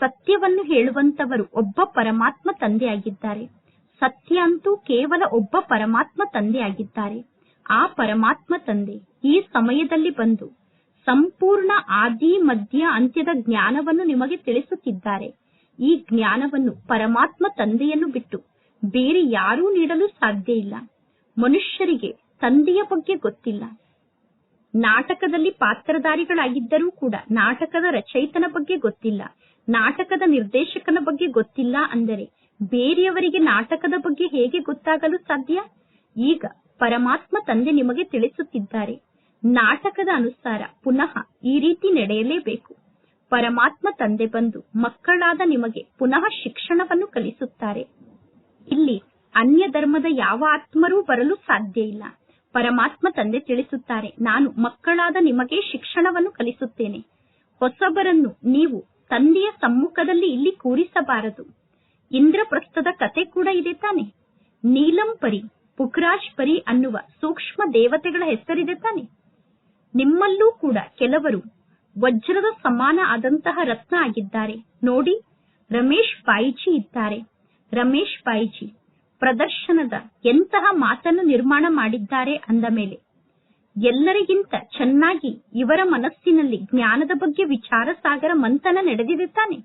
ಸತ್ಯವನ್ನು ಹೇಳುವಂತವರು ಒಬ್ಬ ಪರಮಾತ್ಮ ತಂದೆಯಾಗಿದ್ದಾರೆ. ಸತ್ಯ ಅಂತೂ ಕೇವಲ ಒಬ್ಬ ಪರಮಾತ್ಮ ತಂದೆಯಾಗಿದ್ದಾರೆ. ಆ ಪರಮಾತ್ಮ ತಂದೆ ಈ ಸಮಯದಲ್ಲಿ ಬಂದು ಸಂಪೂರ್ಣ ಆದಿ, ಮಧ್ಯ, ಅಂತ್ಯದ ಜ್ಞಾನವನ್ನು ನಿಮಗೆ ತಿಳಿಸುತ್ತಿದ್ದಾರೆ. ಈ ಜ್ಞಾನವನ್ನು ಪರಮಾತ್ಮ ತಂದೆಯನ್ನು ಬಿಟ್ಟು ಬೇರೆ ಯಾರೂ ನೀಡಲು ಸಾಧ್ಯ ಇಲ್ಲ. ಮನುಷ್ಯರಿಗೆ ತಂದೆಯ ಬಗ್ಗೆ ಗೊತ್ತಿಲ್ಲ. ನಾಟಕದಲ್ಲಿ ಪಾತ್ರಧಾರಿಗಳಾಗಿದ್ದರೂ ಕೂಡ ನಾಟಕದ ರಚಯಿತನ ಬಗ್ಗೆ ಗೊತ್ತಿಲ್ಲ. ನಾಟಕದ ನಿರ್ದೇಶಕನ ಬಗ್ಗೆ ಗೊತ್ತಿಲ್ಲ ಅಂದರೆ ಬೇರೆಯವರಿಗೆ ನಾಟಕದ ಬಗ್ಗೆ ಹೇಗೆ ಗೊತ್ತಾಗಲು ಸಾಧ್ಯ? ಈಗ ಪರಮಾತ್ಮ ತಂದೆ ನಿಮಗೆ ತಿಳಿಸುತ್ತಿದ್ದಾರೆ. ನಾಟಕದ ಅನುಸಾರ ಪುನಃ ಈ ರೀತಿ ನಡೆಯಲೇಬೇಕು. ಪರಮಾತ್ಮ ತಂದೆ ಬಂದು ಮಕ್ಕಳಾದ ನಿಮಗೆ ಪುನಃ ಶಿಕ್ಷಣವನ್ನು ಕಲಿಸುತ್ತಾರೆ. ಇಲ್ಲಿ ಅನ್ಯ ಧರ್ಮದ ಯಾವ ಆತ್ಮರೂ ಬರಲು ಸಾಧ್ಯ ಇಲ್ಲ. ಪರಮಾತ್ಮ ತಂದೆ ತಿಳಿಸುತ್ತಾರೆ, ನಾನು ಮಕ್ಕಳಾದ ನಿಮಗೆ ಶಿಕ್ಷಣವನ್ನು ಕಲಿಸುತ್ತೇನೆ. ಹೊಸಬರನ್ನು ನೀವು ತಂದೆಯ ಸಮ್ಮುಖದಲ್ಲಿ ಇಲ್ಲಿ ಕೂರಿಸಬಾರದು. ಇಂದ್ರಪ್ರಸ್ಥದ ಕತೆ ಕೂಡ ಇದೆ ತಾನೆ. ನೀಲಂ ಪರಿ ಪುಕ್ರಾಜ್ ಪರಿ ಅನ್ನುವ ಸೂಕ್ಷ್ಮ ದೇವತೆಗಳ ಹೆಸರಿದೆ ತಾನೆ. ನಿಮ್ಮಲ್ಲೂ ಕೂಡ ಕೆಲವರು ವಜ್ರದ ಸಮಾನ ಆದಂತಹ ರತ್ನ ಆಗಿದ್ದಾರೆ. ನೋಡಿ, ರಮೇಶ್ ಬಾಯಿಜಿ ಇದ್ದಾರೆ. ರಮೇಶ್ ಬಾಯಿಜಿ ಪ್ರದರ್ಶನದ ಎಂತಹ ಮಾತನ್ನು ನಿರ್ಮಾಣ ಮಾಡಿದ್ದಾರೆ ಅಂದ ಮೇಲೆ, ಎಲ್ಲರಿಗಿಂತ ಚೆನ್ನಾಗಿ ಇವರ ಮನಸ್ಸಿನಲ್ಲಿ ಜ್ಞಾನದ ಬಗ್ಗೆ ವಿಚಾರ ಸಾಗರ ಮಂಥನ ನಡೆದಿದೆ ತಾನೆ?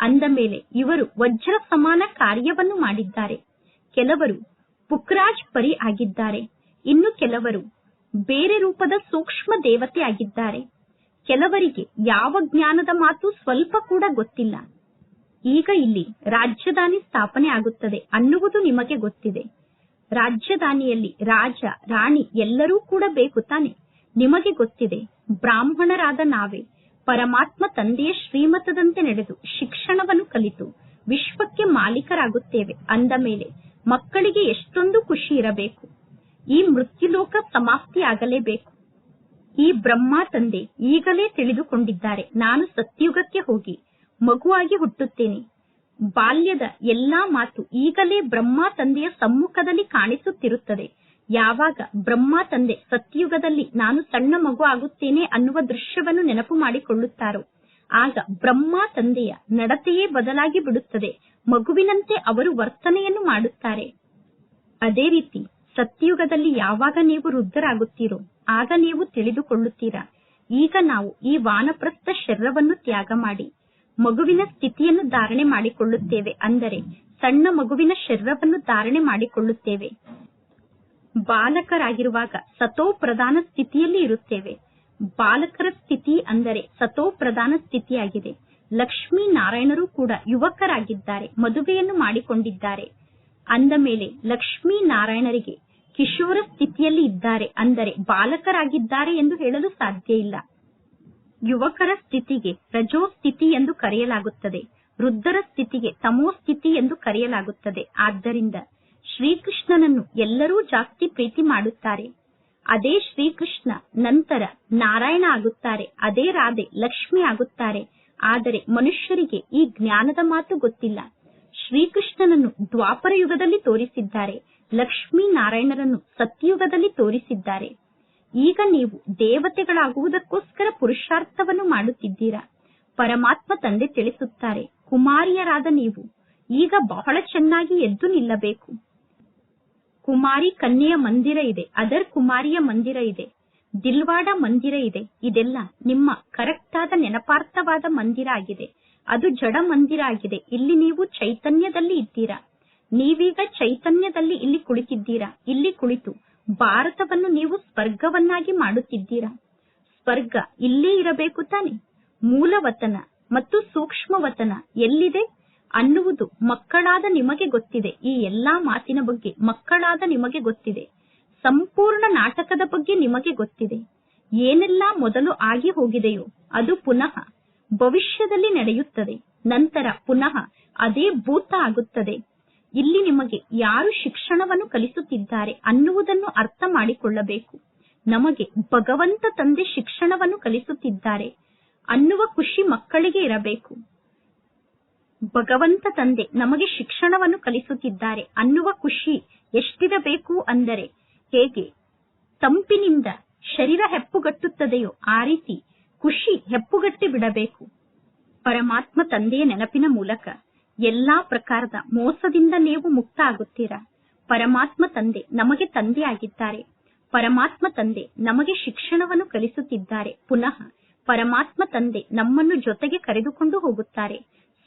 ಅಂದ ಮೇಲೆ ಇವರು ವಜ್ರ ಸಮಾನ ಕಾರ್ಯವನ್ನು ಮಾಡಿದ್ದಾರೆ. ಕೆಲವರು ಪುಕ್ರಾಜ್ ಪರಿ ಆಗಿದ್ದಾರೆ. ಇನ್ನು ಕೆಲವರು ಬೇರೆ ರೂಪದ ಸೂಕ್ಷ್ಮ ದೇವತೆ ಆಗಿದ್ದಾರೆ. ಕೆಲವರಿಗೆ ಯಾವ ಜ್ಞಾನದ ಮಾತು ಸ್ವಲ್ಪ ಕೂಡ ಗೊತ್ತಿಲ್ಲ. ಈಗ ಇಲ್ಲಿ ರಾಜಧಾನಿ ಸ್ಥಾಪನೆ ಆಗುತ್ತದೆ ಅನ್ನುವುದು ನಿಮಗೆ ಗೊತ್ತಿದೆ. ರಾಜಧಾನಿಯಲ್ಲಿ ರಾಜ, ರಾಣಿ ಎಲ್ಲರೂ ಕೂಡ ಬೇಕು ತಾನೆ. ನಿಮಗೆ ಗೊತ್ತಿದೆ, ಬ್ರಾಹ್ಮಣರಾದ ನಾವೇ ಪರಮಾತ್ಮ ತಂದೆಯ ಶ್ರೀಮತದಂತೆ ನಡೆದು ಶಿಕ್ಷಣವನ್ನು ಕಲಿತು ವಿಶ್ವಕ್ಕೆ ಮಾಲೀಕರಾಗುತ್ತೇವೆ. ಅಂದ ಮೇಲೆ ಮಕ್ಕಳಿಗೆ ಎಷ್ಟೊಂದು ಖುಷಿ ಇರಬೇಕು. ಈ ಮೃತ್ಯುಲೋಕ ಸಮಾಪ್ತಿಯಾಗಲೇಬೇಕು. ಈ ಬ್ರಹ್ಮ ತಂದೆ ಈಗಲೇ ತಿಳಿದುಕೊಂಡಿದ್ದಾರೆ. ನಾನು ಸತ್ಯುಗಕ್ಕೆ ಹೋಗಿ ಮಗುವಾಗಿ ಹುಟ್ಟುತ್ತೇನೆ. ಬಾಲ್ಯದ ಎಲ್ಲಾ ಮಾತು ಈಗಲೇ ಬ್ರಹ್ಮ ತಂದೆಯ ಸಮ್ಮುಖದಲ್ಲಿ ಕಾಣಿಸುತ್ತಿರುತ್ತದೆ. ಯಾವಾಗ ಬ್ರಹ್ಮ ತಂದೆ ಸತ್ಯುಗದಲ್ಲಿ ನಾನು ಸಣ್ಣ ಮಗು ಆಗುತ್ತೇನೆ ಅನ್ನುವ ದೃಶ್ಯವನ್ನು ನೆನಪು ಮಾಡಿಕೊಳ್ಳುತ್ತಾರೋ, ಆಗ ಬ್ರಹ್ಮ ತಂದೆಯ ನಡತೆಯೇ ಬದಲಾಗಿ ಬಿಡುತ್ತದೆ. ಮಗುವಿನಂತೆ ಅವರು ವರ್ತನೆಯನ್ನು ಮಾಡುತ್ತಾರೆ. ಅದೇ ರೀತಿ ಸತ್ಯುಗದಲ್ಲಿ ಯಾವಾಗ ನೀವು ವೃದ್ಧರಾಗುತ್ತೀರೋ, ಆಗ ನೀವು ತಿಳಿದುಕೊಳ್ಳುತ್ತೀರಾ. ಈಗ ನಾವು ಈ ವಾನಪ್ರಸ್ಥ ಶರೀರವನ್ನು ತ್ಯಾಗ ಮಾಡಿ ಮಗುವಿನ ಸ್ಥಿತಿಯನ್ನು ಧಾರಣೆ ಮಾಡಿಕೊಳ್ಳುತ್ತೇವೆ. ಅಂದರೆ ಸಣ್ಣ ಮಗುವಿನ ಶರೀರವನ್ನು ಧಾರಣೆ ಮಾಡಿಕೊಳ್ಳುತ್ತೇವೆ. ಬಾಲಕರಾಗಿರುವಾಗ ಸತೋ ಪ್ರಧಾನ ಸ್ಥಿತಿಯಲ್ಲಿ ಇರುತ್ತೇವೆ. ಬಾಲಕರ ಸ್ಥಿತಿ ಅಂದರೆ ಸತೋ ಪ್ರಧಾನ ಸ್ಥಿತಿಯಾಗಿದೆ. ಲಕ್ಷ್ಮೀ ನಾರಾಯಣರು ಕೂಡ ಯುವಕರಾಗಿದ್ದಾರೆ, ಮದುವೆಯನ್ನು ಮಾಡಿಕೊಂಡಿದ್ದಾರೆ. ಅಂದ ಮೇಲೆ ಲಕ್ಷ್ಮೀ ನಾರಾಯಣರಿಗೆ ಕಿಶೋರ ಸ್ಥಿತಿಯಲ್ಲಿ ಇದ್ದಾರೆ. ಅಂದರೆ ಬಾಲಕರಾಗಿದ್ದಾರೆ ಎಂದು ಹೇಳಲು ಸಾಧ್ಯ ಇಲ್ಲ. ಯುವಕರ ಸ್ಥಿತಿಗೆ ರಜೋ ಸ್ಥಿತಿ ಎಂದು ಕರೆಯಲಾಗುತ್ತದೆ. ವೃದ್ಧರ ಸ್ಥಿತಿಗೆ, ತಮೋ ಸ್ಥಿತಿ ಎಂದು ಕರೆಯಲಾಗುತ್ತದೆ. ಆದ್ದರಿಂದ ಶ್ರೀಕೃಷ್ಣನನ್ನು ಎಲ್ಲರೂ ಜಾಸ್ತಿ ಪ್ರೀತಿ ಮಾಡುತ್ತಾರೆ. ಅದೇ ಶ್ರೀಕೃಷ್ಣ ನಂತರ ನಾರಾಯಣ ಆಗುತ್ತಾರೆ. ಅದೇ ರಾಧೆ ಲಕ್ಷ್ಮಿ ಆಗುತ್ತಾರೆ. ಆದರೆ ಮನುಷ್ಯರಿಗೆ ಈ ಜ್ಞಾನದ ಮಾತು ಗೊತ್ತಿಲ್ಲ. ಶ್ರೀಕೃಷ್ಣನನ್ನು ದ್ವಾಪರ ಯುಗದಲ್ಲಿ ತೋರಿಸಿದ್ದಾರೆ. ಲಕ್ಷ್ಮೀ ನಾರಾಯಣರನ್ನು ಸತ್ಯಯುಗದಲ್ಲಿ ತೋರಿಸಿದ್ದಾರೆ. ಈಗ ನೀವು ದೇವತೆಗಳಾಗುವುದಕ್ಕೋಸ್ಕರ ಪುರುಷಾರ್ಥವನ್ನು ಮಾಡುತ್ತಿದ್ದೀರಾ? ಪರಮಾತ್ಮ ತಂದೆ ತಿಳಿಸುತ್ತಾರೆ, ಕುಮಾರಿಯರಾದ ನೀವು, ಈಗ ಬಹಳ ಚೆನ್ನಾಗಿ ಎದ್ದು ನಿಲ್ಲಬೇಕು. ಕುಮಾರಿ ಕನ್ಯೆಯ ಮಂದಿರ ಇದೆ, ಅದರ್ ಕುಮಾರಿಯ ಮಂದಿರ ಇದೆ, ದಿಲ್ವಾಡ ಮಂದಿರ ಇದೆ, ಇದೆಲ್ಲ ನಿಮ್ಮ ಕರೆಕ್ಟ್ ಆದ ನೆನಪಾರ್ಥವಾದ ಮಂದಿರ ಆಗಿದೆ, ಅದು ಜಡ ಮಂದಿರ ಆಗಿದೆ, ಇಲ್ಲಿ ನೀವು ಚೈತನ್ಯದಲ್ಲಿ ಇದ್ದೀರಾ? ನೀವೀಗ ಚೈತನ್ಯದಲ್ಲಿ ಇಲ್ಲಿ ಕುಳಿತಿದ್ದೀರಾ? ಇಲ್ಲಿ ಕುಳಿತು ಭಾರತವನ್ನು ನೀವು ಸ್ವರ್ಗವನ್ನಾಗಿ ಮಾಡುತ್ತಿದ್ದೀರಾ? ಸ್ವರ್ಗ ಇಲ್ಲೇ ಇರಬೇಕು ತಾನೆ. ಮೂಲವತನ ಮತ್ತು ಸೂಕ್ಷ್ಮವತನ ಎಲ್ಲಿದೆ? ಅನ್ನುವುದು ಮಕ್ಕಳಾದ ನಿಮಗೆ ಗೊತ್ತಿದೆ. ಈ ಎಲ್ಲಾ ಮಾತಿನ ಬಗ್ಗೆ ಮಕ್ಕಳಾದ ನಿಮಗೆ ಗೊತ್ತಿದೆ. ಸಂಪೂರ್ಣ ನಾಟಕದ ಬಗ್ಗೆ ನಿಮಗೆ ಗೊತ್ತಿದೆ. ಏನೆಲ್ಲಾ ಮೊದಲು ಆಗಿ ಹೋಗಿದೆಯೋ ಅದು ಪುನಃ ಭವಿಷ್ಯದಲ್ಲಿ ನಡೆಯುತ್ತದೆ. ನಂತರ ಪುನಃ ಅದೇ ಭೂತ ಆಗುತ್ತದೆ. ಇಲ್ಲಿ ನಿಮಗೆ ಯಾರು ಶಿಕ್ಷಣವನ್ನು ಕಲಿಸುತ್ತಿದ್ದಾರೆ ಅನ್ನುವುದನ್ನು ಅರ್ಥ ಮಾಡಿಕೊಳ್ಳಬೇಕು. ನಮಗೆ ಭಗವಂತ ತಂದೆ ಶಿಕ್ಷಣವನ್ನು ಕಲಿಸುತ್ತಿದ್ದಾರೆ ಅನ್ನುವ ಖುಷಿ ಮಕ್ಕಳಿಗೆ ಇರಬೇಕು. ಭಗವಂತ ತಂದೆ ನಮಗೆ ಶಿಕ್ಷಣವನ್ನು ಕಲಿಸುತ್ತಿದ್ದಾರೆ ಅನ್ನುವ ಖುಷಿ ಎಷ್ಟಿರಬೇಕು ಅಂದರೆ ಹೇಗೆ ತಂಪಿನಿಂದ ಶರೀರ ಹೆಪ್ಪುಗಟ್ಟುತ್ತದೆಯೋ ಆ ರೀತಿ ಖುಷಿ ಹೆಪ್ಪುಗಟ್ಟಿ ಬಿಡಬೇಕು. ಪರಮಾತ್ಮ ತಂದೆಯ ನೆನಪಿನ ಮೂಲಕ ಎಲ್ಲಾ ಪ್ರಕಾರದ ಮೋಸದಿಂದ ನೀವು ಮುಕ್ತ ಆಗುತ್ತೀರಾ ಪರಮಾತ್ಮ ತಂದೆ ನಮಗೆ ತಂದೆ ಆಗಿದ್ದಾರೆ ಪರಮಾತ್ಮ ತಂದೆ ನಮಗೆ ಶಿಕ್ಷಣವನ್ನು ಕಲಿಸುತ್ತಿದ್ದಾರೆ. ಪುನಃ ಪರಮಾತ್ಮ ತಂದೆ ನಮ್ಮನ್ನು ಜೊತೆಗೆ ಕರೆದುಕೊಂಡು ಹೋಗುತ್ತಾರೆ.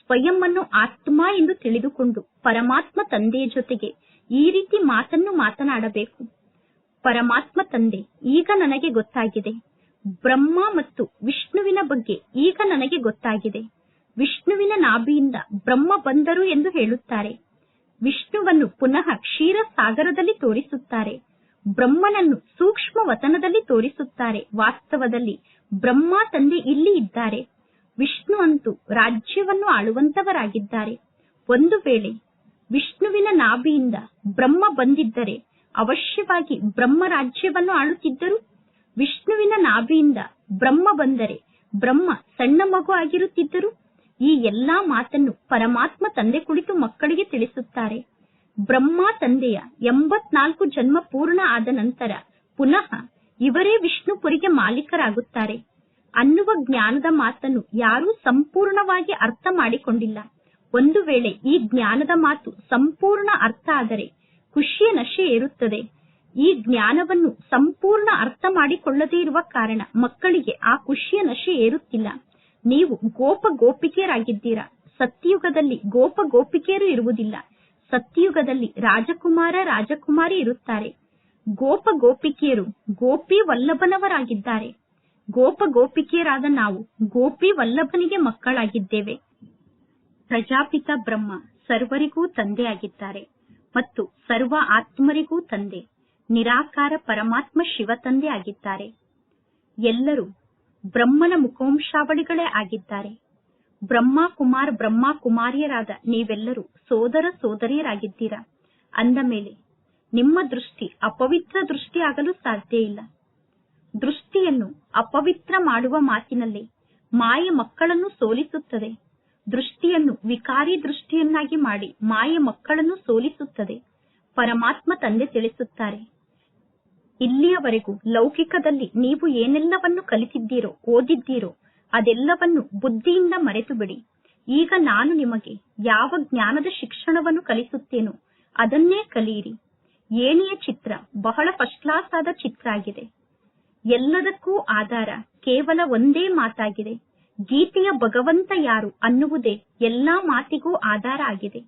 ಸ್ವಯಂ ಆತ್ಮ ಎಂದು ತಿಳಿದುಕೊಂಡು ಪರಮಾತ್ಮ ತಂದೆಯ ಜೊತೆಗೆ ಈ ರೀತಿ ಮಾತನ್ನು ಮಾತನಾಡಬೇಕು. ಪರಮಾತ್ಮ ತಂದೆ, ಈಗ ನನಗೆ ಗೊತ್ತಾಗಿದೆ. ಬ್ರಹ್ಮ ಮತ್ತು ವಿಷ್ಣುವಿನ ಬಗ್ಗೆ ಈಗ ನನಗೆ ಗೊತ್ತಾಗಿದೆ. ವಿಷ್ಣುವಿನ ನಾಭಿಯಿಂದ ಬ್ರಹ್ಮ ಬಂದರು ಎಂದು ಹೇಳುತ್ತಾರೆ. ವಿಷ್ಣುವನ್ನು ಪುನಃ ಕ್ಷೀರ ಸಾಗರದಲ್ಲಿ ತೋರಿಸುತ್ತಾರೆ. ಬ್ರಹ್ಮನನ್ನು ಸೂಕ್ಷ್ಮ ವತನದಲ್ಲಿ ತೋರಿಸುತ್ತಾರೆ. ವಾಸ್ತವದಲ್ಲಿ ಬ್ರಹ್ಮ ತಂದೆ ಇಲ್ಲಿ ಇದ್ದಾರೆ. ವಿಷ್ಣು ಅಂತೂ ರಾಜ್ಯವನ್ನು ಆಳುವಂತವರಾಗಿದ್ದಾರೆ. ಒಂದು ವೇಳೆ ವಿಷ್ಣುವಿನ ನಾಭಿಯಿಂದ ಬ್ರಹ್ಮ ಬಂದಿದ್ದರೆ ಅವಶ್ಯವಾಗಿ ಬ್ರಹ್ಮ ರಾಜ್ಯವನ್ನು ಆಳುತ್ತಿದ್ದರು? ವಿಷ್ಣುವಿನ ನಾಭಿಯಿಂದ ಬ್ರಹ್ಮ ಬಂದರೆ ಬ್ರಹ್ಮ ಸಣ್ಣ ಮಗು ಆಗಿರುತ್ತಿದ್ದರು? ಈ ಎಲ್ಲಾ ಮಾತನ್ನು ಪರಮಾತ್ಮ ತಂದೆ ಕುಳಿತು ಮಕ್ಕಳಿಗೆ ತಿಳಿಸುತ್ತಾರೆ. ಬ್ರಹ್ಮ ತಂದೆಯ ಎಂಬತ್ನಾಲ್ಕು ಜನ್ಮ ಪೂರ್ಣ ಆದ ನಂತರ ಪುನಃ ಇವರೇ ವಿಷ್ಣುಪುರಿಗೆ ಮಾಲೀಕರಾಗುತ್ತಾರೆ. ಅನ್ನುವ ಜ್ಞಾನದ ಮಾತನ್ನು ಯಾರೂ ಸಂಪೂರ್ಣವಾಗಿ ಅರ್ಥ ಮಾಡಿಕೊಂಡಿಲ್ಲ. ಒಂದು ವೇಳೆ ಈ ಜ್ಞಾನದ ಮಾತು ಸಂಪೂರ್ಣ ಅರ್ಥ ಆದರೆ ಖುಷಿಯ ನಶೆ ಏರುತ್ತದೆ. ಈ ಜ್ಞಾನವನ್ನು ಸಂಪೂರ್ಣ ಅರ್ಥ ಮಾಡಿಕೊಳ್ಳದೇ ಇರುವ ಕಾರಣ ಮಕ್ಕಳಿಗೆ ಆ ಖುಷಿಯ ನಶೆ ಏರುತ್ತಿಲ್ಲ. ನೀವು ಗೋಪ ಗೋಪಿಕೆಯರಾಗಿದ್ದೀರಾ ಸತ್ಯಯುಗದಲ್ಲಿ ಗೋಪ ಗೋಪಿಕೆಯರು ಇರುವುದಿಲ್ಲ. ಸತ್ಯಯುಗದಲ್ಲಿ ರಾಜಕುಮಾರ, ರಾಜಕುಮಾರಿ ಇರುತ್ತಾರೆ. ಗೋಪ ಗೋಪಿಕೆಯರು ಗೋಪಿ ವಲ್ಲಭನವರಾಗಿದ್ದಾರೆ ಗೋಪ ಗೋಪಿಕೆಯರಾದ ನಾವು ಗೋಪಿ ವಲ್ಲಭನಿಗೆ ಮಕ್ಕಳಾಗಿದ್ದೇವೆ. ಪ್ರಜಾಪಿತ ಬ್ರಹ್ಮ ಸರ್ವರಿಗೂ ತಂದೆಯಾಗಿದ್ದಾರೆ ಮತ್ತು ಸರ್ವ ಆತ್ಮರಿಗೂ ತಂದೆ. ನಿರಾಕಾರ ಪರಮಾತ್ಮ ಶಿವ ತಂದೆ ಆಗಿದ್ದಾರೆ ಎಲ್ಲರೂ ಬ್ರಹ್ಮನ ಮುಖವಂಶಾವಳಿಗಳೇ ಆಗಿದ್ದಾರೆ. ಬ್ರಹ್ಮ ಕುಮಾರ್ ಬ್ರಹ್ಮ ಕುಮಾರಿಯರಾದ ನೀವೆಲ್ಲರೂ ಸೋದರ ಸೋದರಿಯರಾಗಿದ್ದೀರಾ? ಅಂದ ಮೇಲೆ, ನಿಮ್ಮ ದೃಷ್ಟಿ ಅಪವಿತ್ರ ದೃಷ್ಟಿಯಾಗಲು ಸಾಧ್ಯ ಇಲ್ಲ. ದೃಷ್ಟಿಯನ್ನು ಅಪವಿತ್ರ ಮಾಡುವ ಮಾತಿನಲ್ಲಿ ಮಾಯೆ ಮಕ್ಕಳನ್ನು ಸೋಲಿಸುತ್ತದೆ. ದೃಷ್ಟಿಯನ್ನು ವಿಕಾರಿ ದೃಷ್ಟಿಯನ್ನಾಗಿ ಮಾಡಿ ಮಾಯೆ ಮಕ್ಕಳನ್ನು ಸೋಲಿಸುತ್ತದೆ. ಪರಮಾತ್ಮ ತಂದೆ ತಿಳಿಸುತ್ತಾರೆ. ಇಲ್ಲಿಯವರೆಗೂ ಲೌಕಿಕದಲ್ಲಿ ನೀವು ಏನೆಲ್ಲವನ್ನು ಕಲಿತಿದ್ದೀರೋ, ಓದಿದ್ದೀರೋ, ಅದೆಲ್ಲವನ್ನು ಬುದ್ಧಿಯಿಂದ ಮರೆತು ಬಿಡಿ ಈಗ ನಾನು ನಿಮಗೆ ಯಾವ ಜ್ಞಾನದ ಶಿಕ್ಷಣವನ್ನು ಕಲಿಸುತ್ತೇನೋ ಅದನ್ನೇ ಕಲಿಯಿರಿ. ಏಣಿಯ ಚಿತ್ರ ಬಹಳ ಫಸ್ಟ್ ಕ್ಲಾಸ್ ಆದ ಚಿತ್ರ ಆಗಿದೆ. ಎಲ್ಲದಕ್ಕೂ ಆಧಾರ ಕೇವಲ ಒಂದೇ ಮಾತಾಗಿದೆ. ಗೀತೆಯ ಭಗವಂತ ಯಾರು ಅನ್ನುವುದೇ ಎಲ್ಲಾ ಮಾತಿಗೂ ಆಧಾರ ಆಗಿದೆ.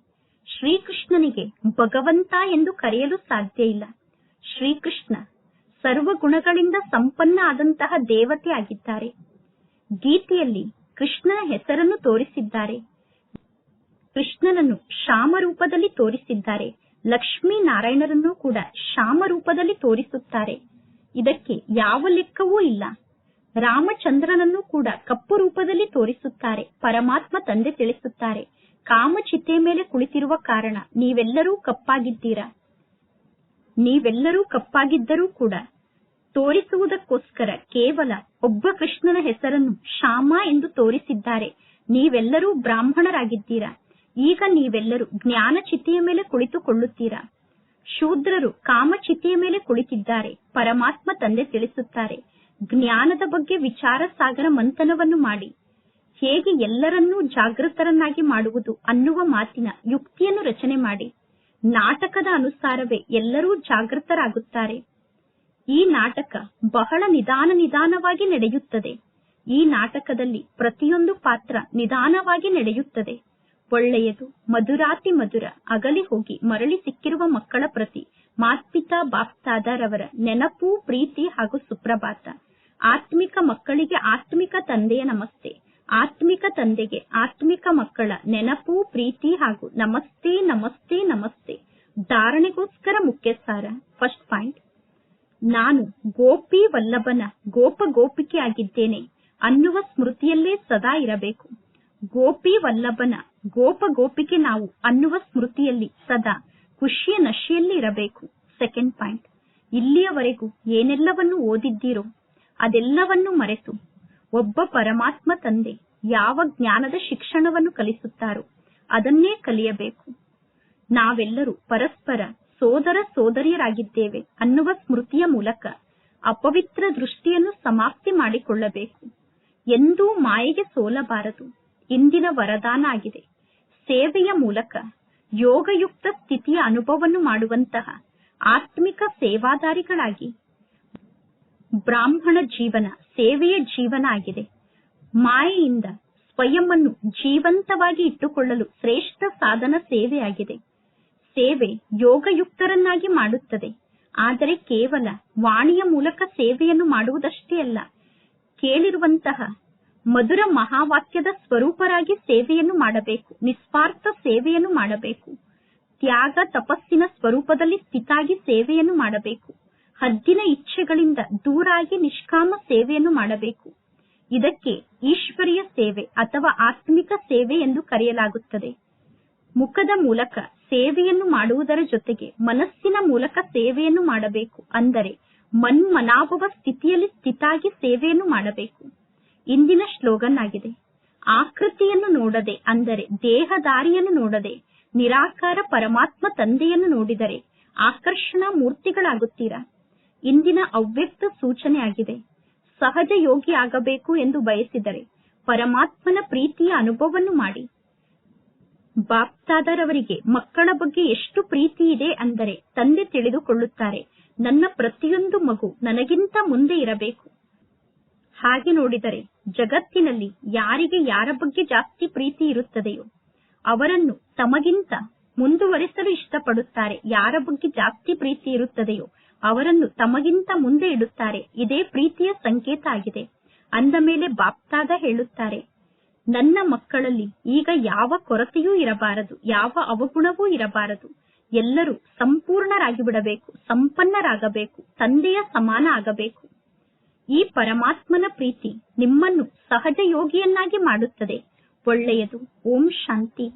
ಶ್ರೀಕೃಷ್ಣನಿಗೆ ಭಗವಂತ ಎಂದು ಕರೆಯಲು ಸಾಧ್ಯ ಇಲ್ಲ. ಶ್ರೀಕೃಷ್ಣ ಸರ್ವ ಗುಣಗಳಿಂದ ಸಂಪನ್ನ ಆದಂತಹ ದೇವತೆ ಆಗಿದ್ದಾರೆ. ಗೀತೆಯಲ್ಲಿ ಕೃಷ್ಣನ ಹೆಸರನ್ನು ತೋರಿಸಿದ್ದಾರೆ. ಕೃಷ್ಣನನ್ನು ಶಾಮ ರೂಪದಲ್ಲಿ ತೋರಿಸಿದ್ದಾರೆ. ಲಕ್ಷ್ಮೀ ನಾರಾಯಣರನ್ನು ಕೂಡ ಶಾಮ ರೂಪದಲ್ಲಿ ತೋರಿಸುತ್ತಾರೆ. ಇದಕ್ಕೆ ಯಾವ ಲೆಕ್ಕವೂ ಇಲ್ಲ. ರಾಮಚಂದ್ರನನ್ನು ಕೂಡ ಕಪ್ಪು ರೂಪದಲ್ಲಿ ತೋರಿಸುತ್ತಾರೆ. ಪರಮಾತ್ಮ ತಂದೆ ತಿಳಿಸುತ್ತಾರೆ. ಕಾಮಚಿತೆ ಮೇಲೆ ಕುಳಿತಿರುವ ಕಾರಣ ನೀವೆಲ್ಲರೂ ಕಪ್ಪಾಗಿದ್ದೀರಾ? ನೀವೆಲ್ಲರೂ ಕಪ್ಪಾಗಿದ್ದರೂ ಕೂಡ ತೋರಿಸುವುದಕ್ಕೋಸ್ಕರ ಕೇವಲ ಒಬ್ಬ ಕೃಷ್ಣನ ಹೆಸರನ್ನು ಶ್ಯಾಮ ಎಂದು ತೋರಿಸಿದ್ದಾರೆ. ನೀವೆಲ್ಲರೂ ಬ್ರಾಹ್ಮಣರಾಗಿದ್ದೀರಾ? ಈಗ ನೀವೆಲ್ಲರೂ ಜ್ಞಾನ ಚಿತೆಯ ಮೇಲೆ ಕುಳಿತುಕೊಳ್ಳುತ್ತೀರಾ? ಶೂದ್ರರು ಕಾಮಚಿತೆಯ ಮೇಲೆ ಕುಳಿತಿದ್ದಾರೆ, ಪರಮಾತ್ಮ ತಂದೆ ತಿಳಿಸುತ್ತಾರೆ. ಜ್ಞಾನದ ಬಗ್ಗೆ ವಿಚಾರ ಸಾಗರ ಮಂಥನವನ್ನು ಮಾಡಿ. ಹೇಗೆ ಎಲ್ಲರನ್ನೂ ಜಾಗೃತರನ್ನಾಗಿ ಮಾಡುವುದು ಅನ್ನುವ ಮಾತಿನ ಯುಕ್ತಿಯನ್ನು ರಚನೆ ಮಾಡಿ. ನಾಟಕದ ಅನುಸಾರವೇ ಎಲ್ಲರೂ ಜಾಗೃತರಾಗುತ್ತಾರೆ. ಈ ನಾಟಕ ಬಹಳ ನಿಧಾನ ನಿಧಾನವಾಗಿ ನಡೆಯುತ್ತದೆ. ಈ ನಾಟಕದಲ್ಲಿ ಪ್ರತಿಯೊಂದು ಪಾತ್ರ ನಿಧಾನವಾಗಿ ನಡೆಯುತ್ತದೆ. ಒಳ್ಳೆಯದು ಮಧುರಾತಿ ಮಧುರ ಅಗಲಿ ಹೋಗಿ ಮರಳಿ ಸಿಕ್ಕಿರುವ ಮಕ್ಕಳ ಪ್ರತಿ ಮಾತ್ಪಿತಾ ಬಾಪ್ತಾದರವರ ನೆನಪು, ಪ್ರೀತಿ ಹಾಗೂ ಸುಪ್ರಭಾತ. ಆತ್ಮಿಕ ಮಕ್ಕಳಿಗೆ ಆತ್ಮಿಕ ತಂದೆಯ ನಮಸ್ತೆ. ಆತ್ಮಿಕ ತಂದೆಗೆ, ಆತ್ಮಿಕ ಮಕ್ಕಳ ನೆನಪು, ಪ್ರೀತಿ ಹಾಗೂ ನಮಸ್ತೆ ನಮಸ್ತೆ ನಮಸ್ತೆ. ಧಾರಣೆಗೋಸ್ಕರ ಮುಖ್ಯ ಸಾರ ಫಸ್ಟ್ ಪಾಯಿಂಟ್ ನಾನು ಗೋಪಿ ವಲ್ಲಭನ ಗೋಪ ಗೋಪಿಕೆಯಾಗಿದ್ದೇನೆ ಅನ್ನುವ ಸ್ಮೃತಿಯಲ್ಲೇ ಸದಾ ಇರಬೇಕು. ಗೋಪಿ ವಲ್ಲಭನ ಗೋಪ ಗೋಪಿಕೆ ನಾವು ಅನ್ನುವ ಸ್ಮೃತಿಯಲ್ಲಿ ಸದಾ ಖುಷಿಯ ನಶೆಯಲ್ಲಿ ಇರಬೇಕು. ಸೆಕೆಂಡ್ ಪಾಯಿಂಟ್ ಇಲ್ಲಿಯವರೆಗೂ ಏನೆಲ್ಲವನ್ನು ಓದಿದ್ದೀರೋ ಅದೆಲ್ಲವನ್ನು ಮರೆತು ಒಬ್ಬ ಪರಮಾತ್ಮ ತಂದೆ ಯಾವ ಜ್ಞಾನದ ಶಿಕ್ಷಣವನ್ನು ಕಲಿಸುತ್ತಾರೋ ಅದನ್ನೇ ಕಲಿಯಬೇಕು. ನಾವೆಲ್ಲರೂ ಪರಸ್ಪರ ಸೋದರ ಸೋದರಿಯರಾಗಿದ್ದೇವೆ ಅನ್ನುವ ಸ್ಮೃತಿಯ ಮೂಲಕ ಅಪವಿತ್ರ ದೃಷ್ಟಿಯನ್ನು ಸಮಾಪ್ತಿ ಮಾಡಿಕೊಳ್ಳಬೇಕು. ಎಂದೂ ಮಾಯೆಗೆ ಸೋಲಬಾರದು. ಇಂದಿನ ವರದಾನ ಆಗಿದೆ. ಸೇವೆಯ ಮೂಲಕ ಯೋಗಯುಕ್ತ ಸ್ಥಿತಿಯ ಅನುಭವವನ್ನು ಮಾಡುವಂತಹ ಆತ್ಮಿಕ ಸೇವಾದಾರಿಗಳಾಗಿ ಬ್ರಾಹ್ಮಣ ಜೀವನ ಸೇವೆಯ ಜೀವನ ಆಗಿದೆ ಮಾಯೆಯಿಂದ ಸ್ವಯಂವನ್ನು ಜೀವಂತವಾಗಿ ಇಟ್ಟುಕೊಳ್ಳಲು ಶ್ರೇಷ್ಠ ಸಾಧನ ಸೇವೆಯಾಗಿದೆ. ಸೇವೆ ಯೋಗಯುಕ್ತರನ್ನಾಗಿ ಮಾಡುತ್ತದೆ. ಆದರೆ ಕೇವಲ ವಾಣಿಯ ಮೂಲಕ ಸೇವೆಯನ್ನು ಮಾಡುವುದಷ್ಟೇ ಅಲ್ಲ, ಕೇಳಿರುವಂತಹ ಮಧುರ ಮಹಾವಾಕ್ಯದ ಸ್ವರೂಪರಾಗಿ ಸೇವೆಯನ್ನು ಮಾಡಬೇಕು, ನಿಸ್ವಾರ್ಥ ಸೇವೆಯನ್ನು ಮಾಡಬೇಕು. ತ್ಯಾಗ ತಪಸ್ಸಿನ ಸ್ವರೂಪದಲ್ಲಿ ಸ್ಥಿತಾಗಿ ಸೇವೆಯನ್ನು ಮಾಡಬೇಕು. ಹದ್ದಿನ ಇಚ್ಛೆಗಳಿಂದ ದೂರಾಗಿ ನಿಷ್ಕಾಮ ಸೇವೆಯನ್ನು ಮಾಡಬೇಕು. ಇದಕ್ಕೆ ಈಶ್ವರೀಯ ಸೇವೆ ಅಥವಾ ಆತ್ಮಿಕ ಸೇವೆ ಎಂದು ಕರೆಯಲಾಗುತ್ತದೆ. ಮುಖದ ಮೂಲಕ ಸೇವೆಯನ್ನು ಮಾಡುವುದರ ಜೊತೆಗೆ ಮನಸ್ಸಿನ ಮೂಲಕ ಸೇವೆಯನ್ನು ಮಾಡಬೇಕು. ಅಂದರೆ ಮನ್ಮನಾಭವ ಸ್ಥಿತಿಯಲ್ಲಿ ಸ್ಥಿತಾಗಿ ಸೇವೆಯನ್ನು ಮಾಡಬೇಕು. ಇಂದಿನ ಸ್ಲೋಗನ್ ಆಗಿದೆ. ಆಕೃತಿಯನ್ನು ನೋಡದೆ, ಅಂದರೆ ದೇಹದಾರಿಯನ್ನು ನೋಡದೆ, ನಿರಾಕಾರ ಪರಮಾತ್ಮ ತಂದೆಯನ್ನು ನೋಡಿದರೆ ಆಕರ್ಷಣಾ ಮೂರ್ತಿಗಳಾಗುತ್ತೀರಾ? ಇಂದಿನ ಅವ್ಯಕ್ತ ಸೂಚನೆ ಆಗಿದೆ ಸಹಜ ಯೋಗಿ ಆಗಬೇಕು ಎಂದು ಬಯಸಿದರೆ ಪರಮಾತ್ಮನ ಪ್ರೀತಿಯ ಅನುಭವವನ್ನು ಮಾಡಿ. ಬಾಪ್ತಾದರವರಿಗೆ ಮಕ್ಕಳ ಬಗ್ಗೆ ಎಷ್ಟು ಪ್ರೀತಿ ಇದೆ ಅಂದರೆ ತಂದೆ ತಿಳಿದುಕೊಳ್ಳುತ್ತಾರೆ. ನನ್ನ ಪ್ರತಿಯೊಂದು ಮಗು ನನಗಿಂತ ಮುಂದೆ ಇರಬೇಕು. ಹಾಗೆ ನೋಡಿದರೆ ಜಗತ್ತಿನಲ್ಲಿ ಯಾರಿಗೆ ಯಾರ ಬಗ್ಗೆ ಜಾಸ್ತಿ ಪ್ರೀತಿ ಇರುತ್ತದೆಯೋ ಅವರನ್ನು ತಮಗಿಂತ ಮುಂದುವರೆಸಲು ಇಷ್ಟಪಡುತ್ತಾರೆ. ಯಾರ ಬಗ್ಗೆ ಜಾಸ್ತಿ ಪ್ರೀತಿ ಇರುತ್ತದೆಯೋ ಅವರನ್ನು ತಮಗಿಂತ ಮುಂದೆ ಇಡುತ್ತಾರೆ. ಇದೇ ಪ್ರೀತಿಯ ಸಂಕೇತ ಆಗಿದೆ. ಅಂದ ಮೇಲೆ ಬಾಪ್ತಾದ ಹೇಳುತ್ತಾರೆ, ನನ್ನ ಮಕ್ಕಳಲ್ಲಿ ಈಗ ಯಾವ ಕೊರತೆಯೂ ಇರಬಾರದು, ಯಾವ ಅವಗುಣವೂ ಇರಬಾರದು. ಎಲ್ಲರೂ ಸಂಪೂರ್ಣರಾಗಿ ಬಿಡಬೇಕು ಸಂಪನ್ನರಾಗಬೇಕು, ತಂದೆಯ ಸಮಾನ ಆಗಬೇಕು. ಈ ಪರಮಾತ್ಮನ ಪ್ರೀತಿ ನಿಮ್ಮನ್ನು ಸಹಜ ಯೋಗಿಯನ್ನಾಗಿ ಮಾಡುತ್ತದೆ. ಒಳ್ಳೆಯದು. ಓಂ ಶಾಂತಿ.